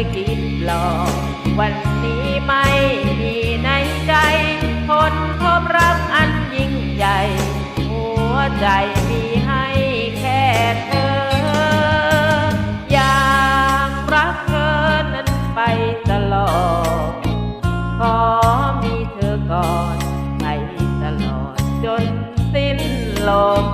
ยคิดหลอกวันนี้ไม่มีในใจคนพบรักอันยิ่งใหญ่ หัวใจมีให้แค่เธอ อยากรักเธอนั้นไปตลอด ขอมีเธอก่อนไปตลอดจนสิ้นลม